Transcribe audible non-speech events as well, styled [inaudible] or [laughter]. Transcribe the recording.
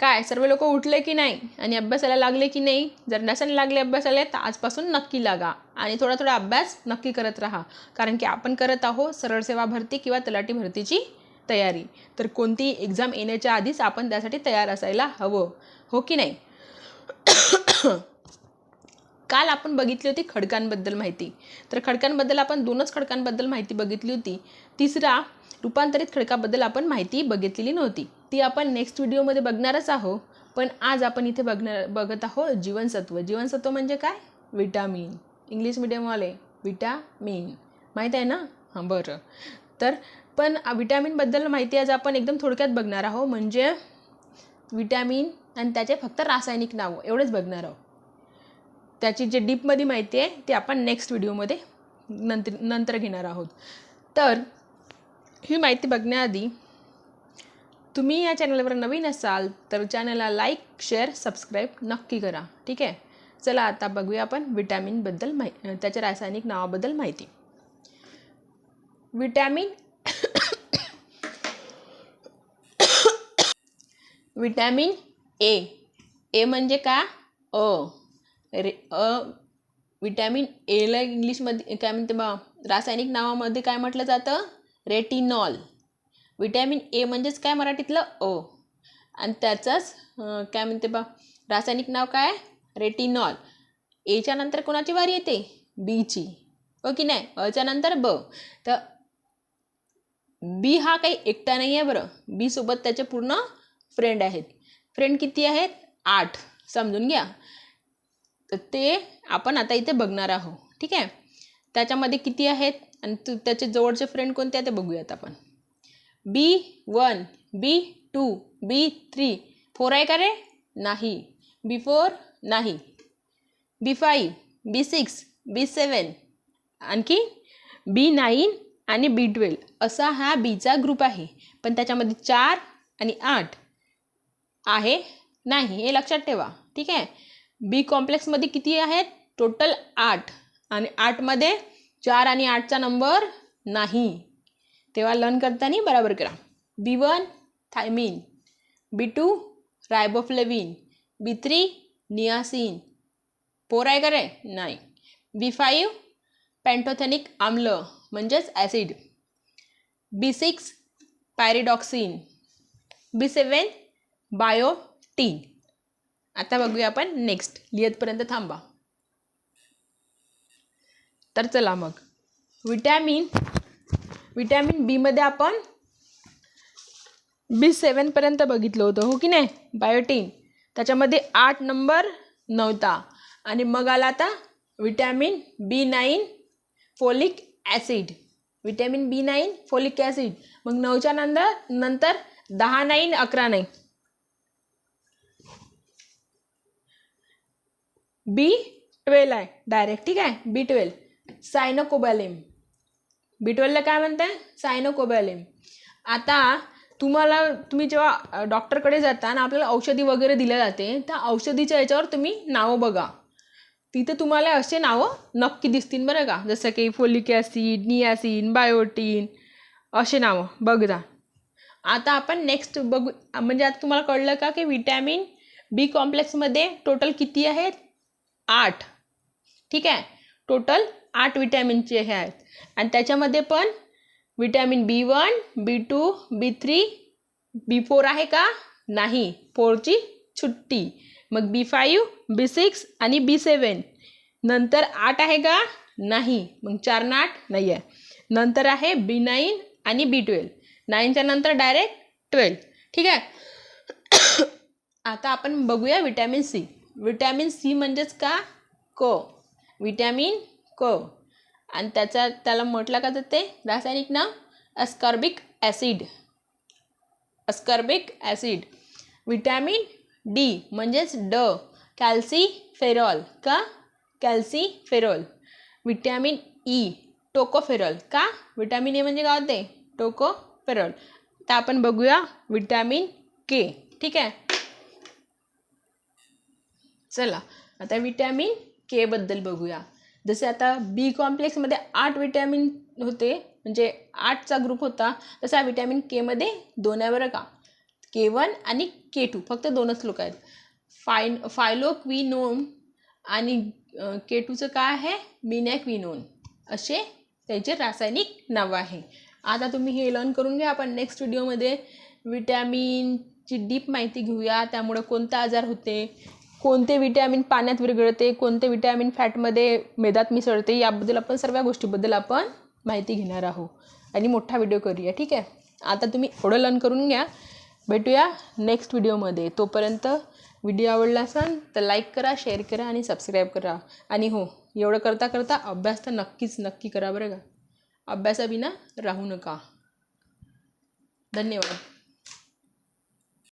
काय सर्व लोक उठले की नाही? आणि अभ्यासाला लागले की नाही? जर नसेल लागले अभ्यासाला तर आजपासून नक्की लागा. आणि थोडा थोडा अभ्यास नक्की करत राहा. कारण की आपण करत आहोत सरळ सेवा भरती किंवा तलाठी भरतीची तयारी. तर कोणतीही एक्झाम येण्याच्या आधीच आपण त्यासाठी तयार असायला हवं. हो की नाही? काल आपण बघितली होती खडकांबद्दल माहिती. तर खडकांबद्दल आपण दोनच खडकांबद्दल माहिती बघितली होती. तिसरा रूपांतरित खडकाबद्दल आपण माहिती बघितलेली नव्हती. ती आपण नेक्स्ट व्हिडिओमध्ये बघणारच आहोत. पण आज आपण इथे बघणार बघत आहोत जीवनसत्व. जीवनसत्व म्हणजे काय? विटामिन. इंग्लिश मिडियमवाले विटामिन माहीत आहे ना? हां बरं. तर पण विटॅमिनबद्दल माहिती आज आपण एकदम थोडक्यात बघणार आहोत. म्हणजे विटॅमिन आणि त्याचे फक्त रासायनिक नावं. एवढेच बघणार आहोत. त्याची जे डीपमध्ये माहिती आहे ते आपण नेक्स्ट व्हिडिओमध्ये नंतर नंतर घेणार आहोत. तर ही माहिती बघण्याआधी तुम्ही या चॅनलवर नवीन असाल तर चॅनलला लाईक शेअर सबस्क्राईब नक्की करा. ठीक आहे? चला आता बघूया आपण विटॅमिनबद्दल माहि त्याच्या रासायनिक नावाबद्दल माहिती. विटॅमिन विटॅमिन ए ए म्हणजे का? अ. रे अ विटॅमिन एला इंग्लिशमध्ये काय म्हणते बा रासायनिक नावामध्ये काय म्हटलं जातं? रेटिनॉल. विटॅमिन ए म्हणजेच काय मराठीतलं? अ आणि त्याचंच काय म्हणते बा रासायनिक नाव काय? रेटिनॉल. एच्या नंतर कोणाची वारी येते? बीची हो की नाही? अच्या नंतर ब. तर बी हा काही एकटा नाही आहे बरं. बी सोबत त्याचे पूर्ण फ्रेंड आहेत. फ्रेंड किती आहेत? आठ. समजून घ्या. तर ते आपण आता इथे बघणार आहोत. ठीक आहे? त्याच्यामध्ये किती आहेत? आणि तू त्याचे जवळचे फ्रेंड कोणते आहेत ते बघूयात आपण. B one B two B three. Four आहे का रे? नाही. बी फोर नाही. बी फाईव्ह बी सिक्स बी सेवन आणखी बी नाईन आणि बी ट्वेल्व. असा हा बीचा ग्रुप आहे. पण त्याच्यामध्ये चार आणि आठ आहे? नाही. हे लक्षात ठेवा. ठीक आहे? बी कॉम्प्लेक्समध्ये किती आहेत? टोटल आठ. आणि आठमध्ये चार आणि आठचा नंबर नाही. तेव्हा लर्न करताना बराबर करा. B one thiamine B two riboflavin B three niacin four आहे का रे? नाही बी फाईव्ह पॅन्टोथेनिक आम्ल म्हणजेच acid B six pyridoxine B seven biotin आता बघूया आपण नेक्स्ट लिहितपर्यंत थांबा. तर चला मग. विटॅमिन विटॅमिन बीमध्ये आपण बी सेवनपर्यंत बघितलं होतं हो की नाही? बायोटीन त्याच्यामध्ये आठ नंबर नव्हता. आणि मग आला आता vitamin B nine folic acid vitamin B nine folic acid मग नऊच्या नंतर नंतर दहा नाईन अकरा नाही बी ट्वेल्व आहे. डायरेक्ट ठीक आहे? बी ट्वेल्व. सायनोकोबॅलिम बी ट्वेल्वला काय म्हणताय? सायनोकोबॅलिम आता तुम्हाला तुम्ही जेव्हा डॉक्टरकडे जाता आणि आपल्याला औषधी वगैरे दिल्या जाते. त्या औषधीच्या याच्यावर तुम्ही नावं बघा. तिथे तुम्हाला असे नावं नक्की दिसतील बरं का. जसं की फोलिक ॲसिड नियासिन बायोटीन असे नावं. बघा. आता आपण नेक्स्ट बघू म्हणजे आता तुम्हाला कळलं का की विटॅमिन बी कॉम्प्लेक्समध्ये टोटल किती आहेत? आठ. ठीक आहे? टोटल आठ विटॅमिनचे हे आहेत. आणि त्याच्यामध्ये पण vitamin B one B two B three B four आहे का? नाही. फोरची छुट्टी. मग बी फाईव्ह बी सिक्स आणि बी सेवन नंतर आठ आहे का? नाही. मग चार ना आठ नाही आहे नंतर आहे बी नाईन आणि बी ट्वेल्व नाईनच्या नंतर डायरेक्ट ट्वेल्व ठीक आहे? [coughs] आता आपण बघूया विटॅमिन सी विटॅमिन सी म्हणजेच का? को. विटॅमिन को. आणि त्याचा त्याला म्हटलं का जाते रासायनिक नाव ascorbic acid ascorbic acid vitamin D म्हणजेच ड. कॅल्सीफेरॉल का? कॅल्सीफेरॉल विटॅमिन ई टोकोफेरॉल का? विटॅमिन ए म्हणजे काय होते? टोकोफेरॉल तर आपण बघूया विटॅमिन के ठीक आहे? चला आता विटॅमिन केबद्दल बघूया. जसे आता बी कॉम्प्लेक्समध्ये आठ विटॅमिन होते म्हणजे आठचा ग्रुप होता तसा विटॅमिन केमध्ये दोन आहे बरं का. के वन आणि के टू फक्त दोनच लोक आहेत. फाय फायलोक्विनोन आणि के टूचं काय आहे? मिनॅक्विनोन असे त्याचे रासायनिक नाव आहे. आता तुम्ही हे लर्न करून घ्या आपण नेक्स्ट व्हिडिओमध्ये विटॅमिनची डीप माहिती घेऊया त्यामुळे कोणता आजार होते कोणते विटॅमिन पाण्यात विरघळते कोणते विटॅमिन फॅटमध्ये मेदात मिसळते याबद्दल आपण सर्व गोष्टीबद्दल आपण माहिती घेणार आहोत. आणि मोठा व्हिडिओ करूया ठीक आहे? आता तुम्ही एवढं लर्न करून घ्या. भेटूया नेक्स्ट व्हिडिओमध्ये. तोपर्यंत व्हिडिओ आवडला असेल तर लाईक करा शेअर करा आणि सबस्क्राईब करा. आणि हो एवढं करता करता अभ्यास तर नक्कीच नक्की करा बरं का. अभ्यासाविना राहू नका. धन्यवाद.